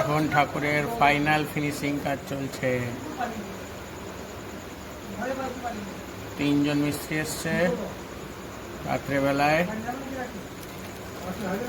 এখন ঠাকুরের final finishing কাজ চলছে। তিনজন মিস্ত্রি এসছে রাত্রেবেলায়।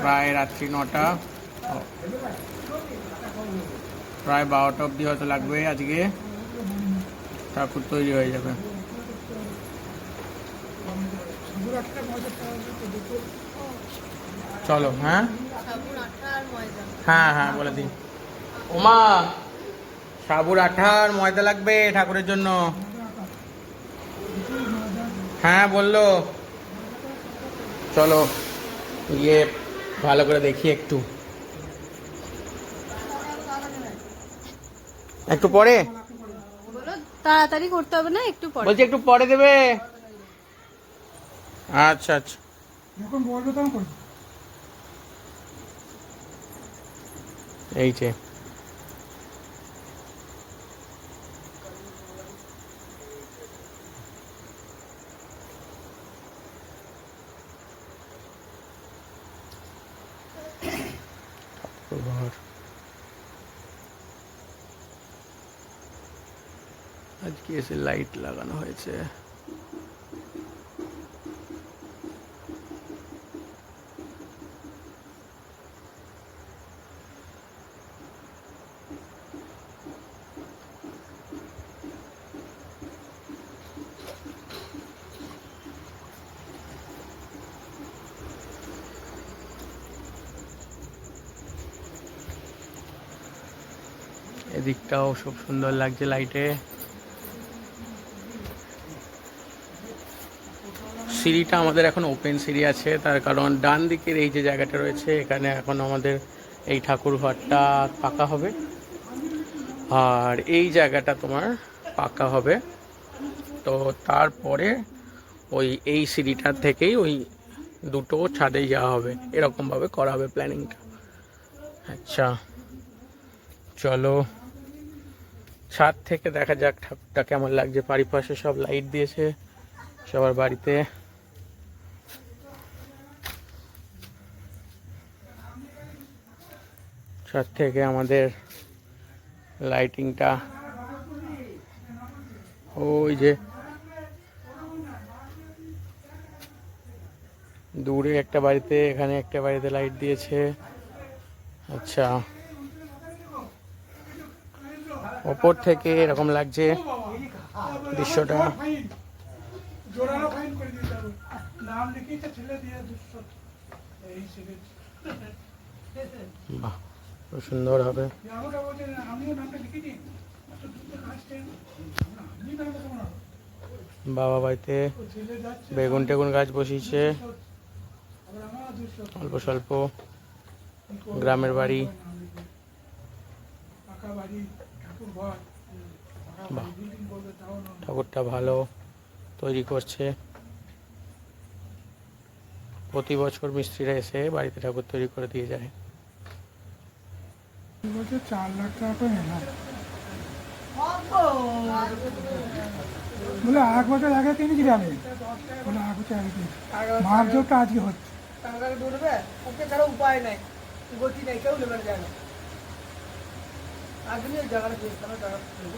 প্রায় রাত্রি নটা। প্রায় বারোটা অবধি হয়তো লাগবে আজকে। ঠাকুর তৈরি হয়ে যাবে। চলো হ্যাঁ? হ্যাঁ হ্যাঁ বলে দিন। ওমা সাবুর আঠার ময়দা লাগবে ঠাকুরের জন্য। হ্যাঁ বলল। চলো গিয়ে ভালো করে দেখি একটু। একটু পরে? তাড়াতাড়ি করতে হবে না একটু পরে। বলছি একটু পরে দেবে? আচ্ছা আচ্ছা। যখন বলবে তখন এই যে। ঘর আজকে এসে লাইট লাগানো হয়েছে। খুব সুন্দর লাগছে লাইটে সিঁড়িটা আমাদের এখন ওপেন সিঁড়ি আছে, তার কারণ ডান দিকের এই যে জায়গাটা রয়েছে, এখানে এখন আমাদের এই ঠাকুর ঘরটা পাকা হবে। আর এই জায়গাটা তোমার পাকা হবে। তো তারপরে ওই এই সিঁড়িটার থেকেই ওই দুটো ছাদে যাওয়া হবে। এরকমভাবে করা হবে প্ল্যানিংটা আচ্ছা চলো। ছাদ থেকে দেখা যাক ঠাকুরটা কেমন লাগছে। পারিপাশে সব লাইট দিয়েছে সবার বাড়িতে। ছাদ থেকে আমাদের লাইটিংটা ওই যে দূরে একটা বাড়িতে, এখানে একটা বাড়িতে লাইট দিয়েছে। আচ্ছা। ওপর থেকে এরকম লাগছে দৃশ্যটা। বাহ সুন্দর হবে। বাবা বাড়িতে বেগুন টেগুন গাছ বসিয়েছে। অল্প স্বল্প। গ্রামের বাড়ি বাড়ি। ঠাকুরটা ভালো তৈরি করছে। প্রতি বছর মিস্ত্রিরা এসে বাড়িতে ঠাকুর তৈরি করে দিয়ে যায়। চার লাখ টাকা বলে এক বছর আগে কিনেছি আমি। বলে এক বছর আগে কিনেছি। আজকে হচ্ছে। উপায় নাই। গতি নেই কেউ যায় না। আগে জায়গাটা পেয়েছি তাহলে টাকা নেব।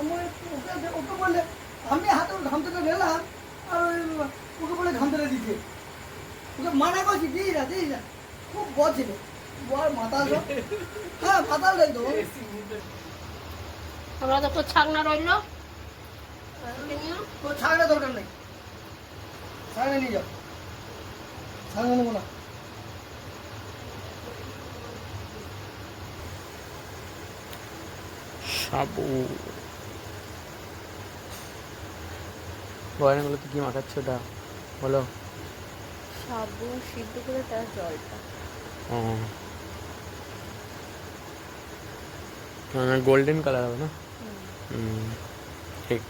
আমার ওকে ওকে আমি হাতে ঘাম গেলাম, আর ওকে বলে ঘাম থেকে দিচ্ছে ওকে মানা করছি দিই না দিই না খুব বলছিল বল মাতাল হ্যাঁ মাতাল লাগতো আমরা তো ছাগনা রইল। তো ছাগলের দরকার নেই। ছাগলে নিয়ে যাও। ছাগলে নেব না। সাবু। গয়নাগুলোতে কি মাখাচ্ছে ওটা? বলো। সাবুন সিদ্ধ করে তার জলটা। গোল্ডেন কালার হবে না? হুম, ঠিক।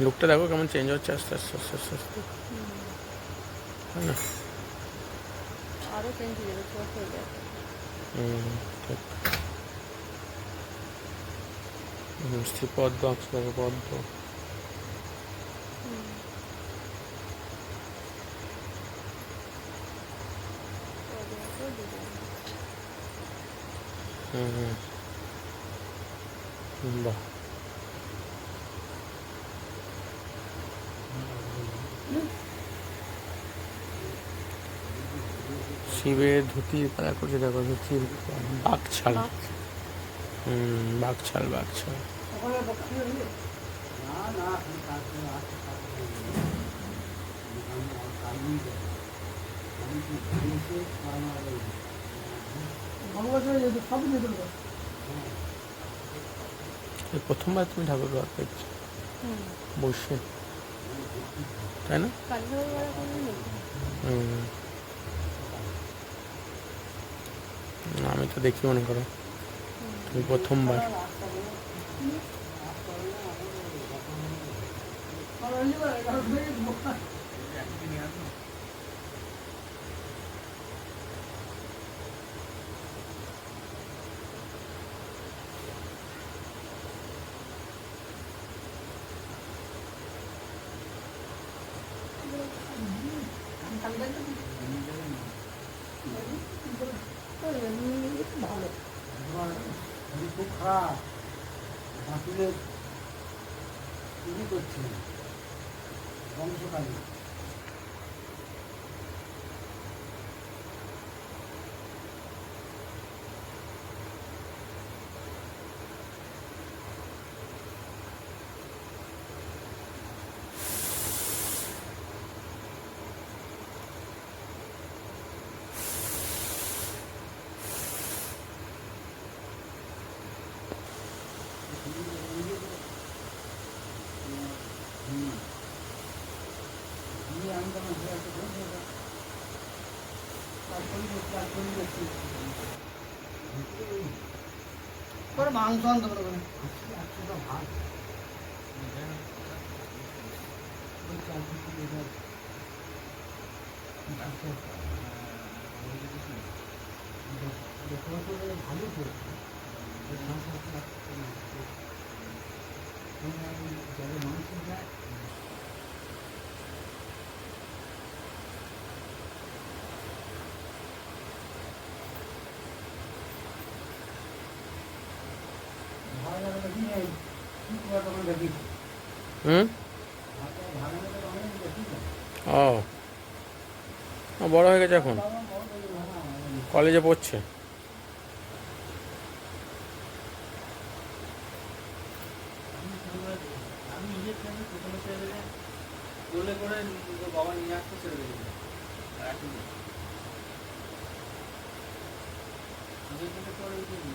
লুকটা দেখো কেমন চেঞ্জ হচ্ছে আস্তে আস্তে আস্তে আস্তে আস্তে তাই না আরও চেঞ্জ হয়ে যাবে চোখ হয়ে যাবে হুম ঠিক হুম, শ্রীপদ্ম অক্ষর পদ্ম হুম। পদ্মটাও design আছে। হুম হুম হুম, বাহ শিবের ধুতির কালার করছে দেখো ধুতির বাঘছাল আচ্ছা। হুম বাঘছাল বাঘছাল সব প্রথমবার তুমি ঠাকুর ঘর দেখছ হুম। বসে তাই না? আমি তো দেখি মনে করো। তুমি প্রথমবার। ভালো করে মাংস আনতে পারব না। ভালো করে মানুষ যায় ভালো লাগে দেখি এই কি করে তখন দেখি হুম? ও। বড় হয়ে গেছে এখন? কলেজে পড়ছে?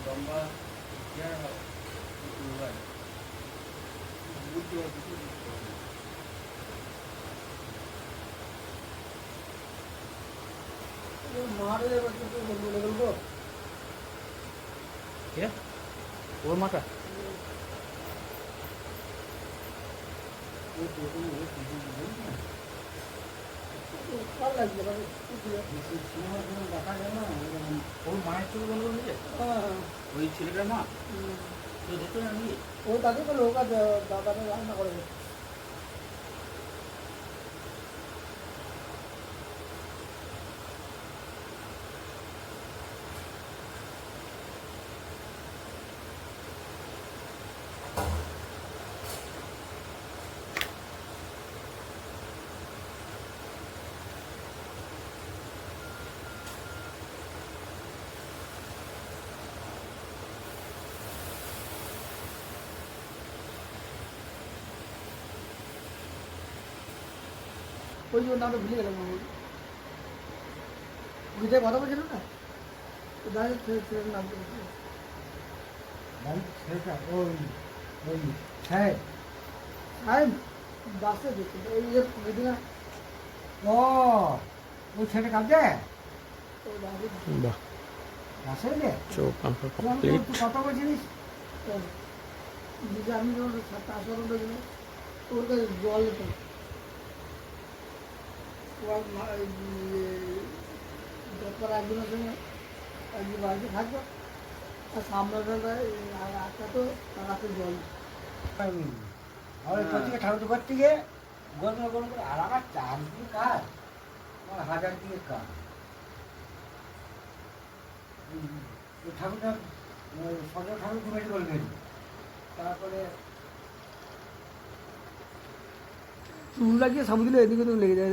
লম্বা হয় হয় বুদ্ধি হয় কিছু বুঝতে পারে না। মারে বলে বলব কে ওর মাটা। ওর মায়ের চোখ বলব হ্যাঁ। ওই ছেলেটার মা? তো দেখো না নিজে ও তাকে বলে ওকে দাদাটা রান্না করে ওই জন্য নামটা ভুলে গেলাম আমি বুঝতে কথা বলছিল না? তো দাঁড়িয়ে ছেলের নাম করে বাড়ির ছেলেটা ওই ওই সাহেব সাহেব বাসে দেখছি এই যে এদিকে ও ওই ছেলে কাঁদছে বাহ। চোখ আঁকা কমপ্লিট কত বলছিলিস? আমি যখন সাতটা আসার মতো ওর কাছে জল একদিনের সঙ্গে আজকে বাড়িতে থাকব। আর তো জল। আমাদের প্রত্যেকে ঠাকুর গরম গরম করে আর আমার চার দিন কাজ আমার হাজার দিকে কাজ। ঠাকুরটা সদর ঠাকুর কমিটি করবেন তারপরে চুল লাগিয়ে সাবু দিলে এদিকে তো লেগে যায়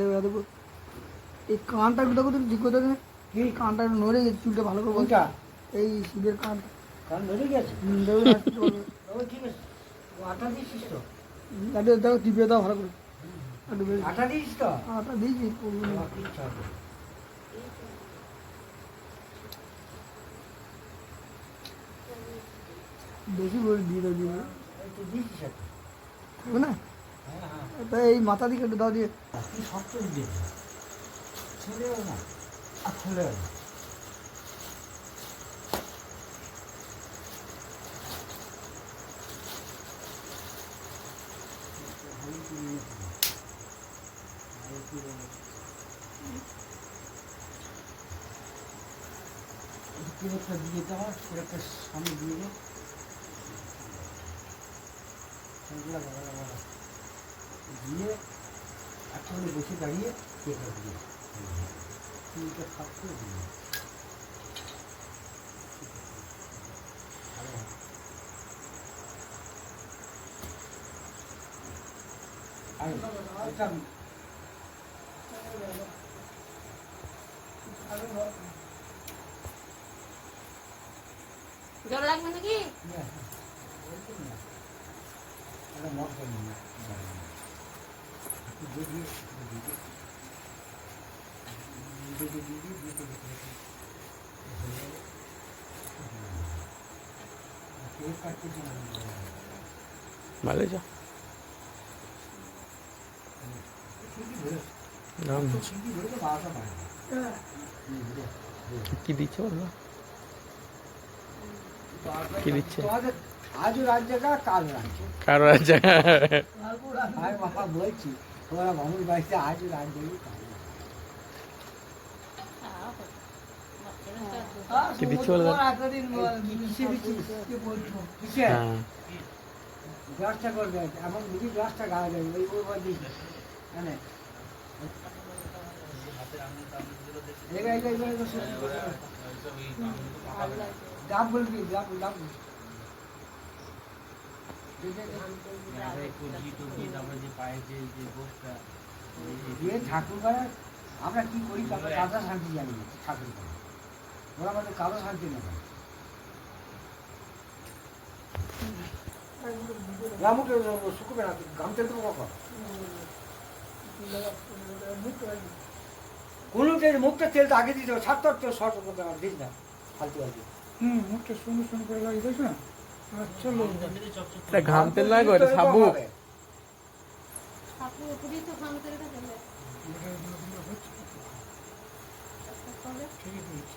এই কানটা একটু দেখো তো করে দেখো। এই কানটা নড়ে গেছে চুলটা ভালো করে বলছে এই শিবের কানটা। কারণ ধরে গেছে? ঠিক আছে আটা দিয়েছিস তো? দেখো টিপে দাও ভালো করে। আটা দিয়েছিস তো? আটা দিয়েছি। বেশি করে দিয়ে দাও দিয়ে না? হ্যাঁ হ্যাঁ। এই মাথা দিকে একটু দাও দিয়ে। শক্ত দিয়েছে ছেলেও না আর ছেলেও না একটা দিয়ে দেওয়া একটা সামনে দিয়ে দাও সেগুলো লাগা লাগা লাগা। দিয়ে একসঙ্গে বসে দাঁড়িয়ে কেটে দিয়ে তিনটে থাকতে দিয়ে আর এটা জল লাগবে নাকি একটা মত করি না দিয়ে ভালো যা কি দিচ্ছে বলো কি দিচ্ছে? তোমাদের আজও রাজ্যে কা কাল রাজ্যে কারও আছে আমি বাবা বলছি তোমরা মামুর বাড়িতে আজও রাজ্যে কাল বলো? কিসে? হ্যাঁ করবে এমন বুঝি যাবে ওই ওই বাদ মানে বলবি ঠাকুর আমরা কি করি কাদা শান্তি জানি ঠাকুর করে ওরা আমাদের কাদা শান্তি না। রামুকে শুকুবে না গাম তেল দেবো কখন? কোনো তেল মুখটা তেলটা আগে দিতে হবে সাত তো শর্ট দিস না ফালতু আছে হুম মুখটা সুন্দর সুন্দর করে লাগিয়ে দিয়েছ না? আচ্ছা ঘাম তেল নয় গো এটা উপরেই তো ঘাম তেলটা দেবে তখন ঠিক না, করে না, না, তুমি করবে না না না ঘাম তেলটা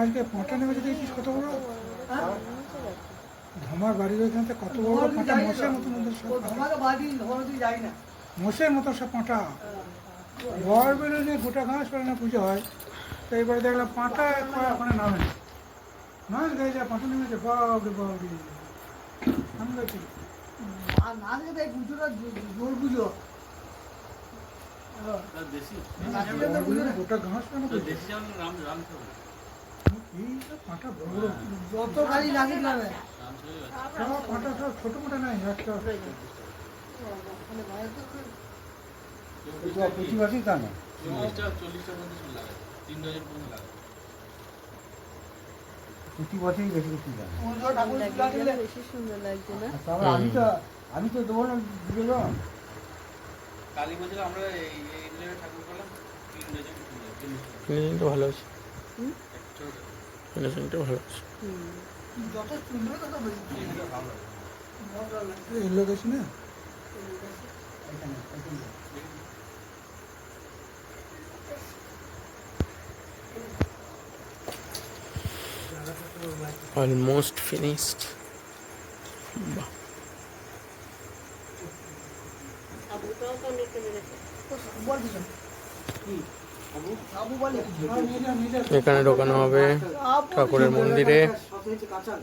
আজকে পাঁটা নেমেছে দেখছিস কত বড়? ধমার বাড়ির ওইখান কত বড়? পাঁটা। মশের না। মশের মতো সব পাঁটা। ঘর বেরোলে গোটা ঘাস বেরো না পুজো হয়। তো এবারে দেখলাম পাঁটা ওখানে নামে। না নাচ গায়ে যা পাঁটা নেমেছে বাবরে বাবরে আমি গেছি আর না পুজোটা জোর পুজো। যত সব ছোট মোটা নাই একটা প্রতিবাসী তা না প্রতি বছরই বেশি বেশি আমি তো আমি তো দেবো না দিয়ে দেবো কালী পুজোতে আমরা এই এই ঠাকুর করলাম তিন ডজন তিন ফিনিশিংটা ভালো আছে। ফিনিশিংটা ভালো আছে। যত তত বেশি। না এখানে এখানে অলমোস্ট ফিনিশড বাহ সাবুটাও তো অনেক কমে গেছে বল কিছু আবু বলে হ্যাঁ, নিয়ে যা, নিয়ে যা। এখানে ঢোকানো হবে ঠাকুরের মন্দিরে। সব হচ্ছে কাঁচা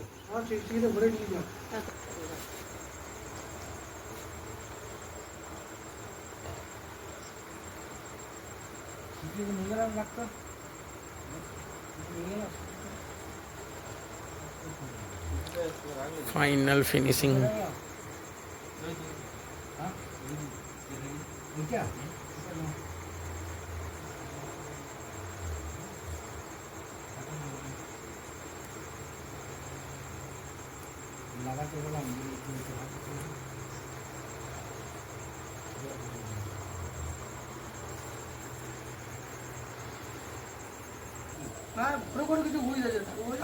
হ্যাঁ, ঠিক ঠিক ভরে নিয়ে যা নিয়ে গেলাম ডাক্তার নিয়ে গেলাম ফাইনাল ফিনিশিং হ্যাঁ এটা লাগাতে গেলাম হ্যাঁ পুরো করে কিছু বুঝে যাচ্ছে ওই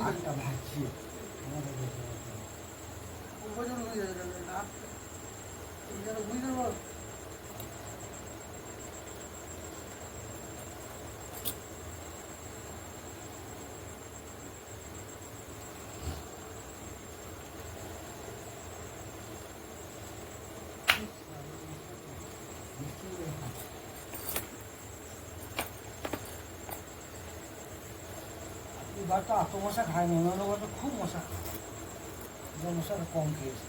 আটটা ভাবছি ওই জন্য বুঝে যাচ্ছে না এবার তো এত মশা খায়নি অন্য বার তো খুব মশা। খায় এবার মশাটা কম খেয়েছে।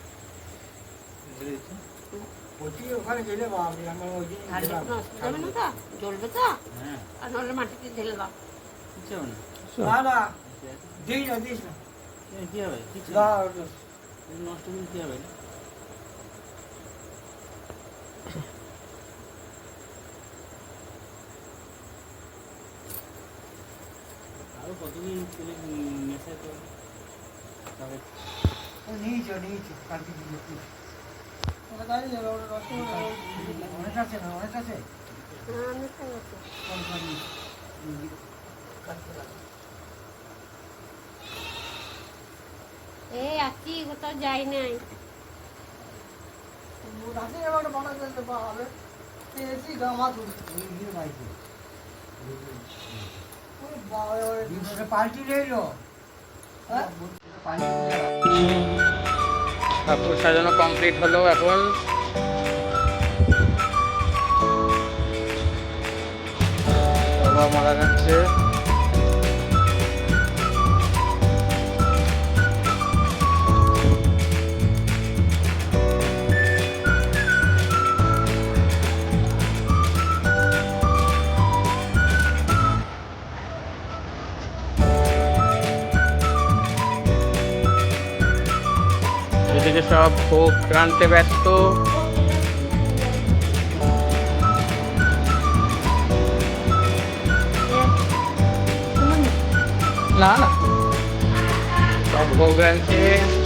প্রতি ওখানে গেলে বাবরে আমার ওই দিন না তো? জ্বলবে তো? হ্যাঁ। আর মাটিতে ঢেলে দাও। না। না না। দিস না দিস না। কি হবে? না, না। নষ্ট কি হবে আরও কতদিন তেলে মেশাই তো তবে ও নিয়েছে ও নিয়েছে কালকে দিয়েছে ওটা দাঁড়িয়ে যাবে ওটা নষ্ট করে দেবে। অনেক আছে না অনেক আছে হ্যাঁ অনেকটা গেছে কম কম এই আছি কোথাও যাই নাই। রাতে ওটা বানা করতে পারবে। এসি গামা বাইকে হ্যাঁ? কমপ্লিট হলো এখন। মারা যাচ্ছে এদিকে সব ভোগ রানতে ব্যস্ত না না সব ভোগ রানছে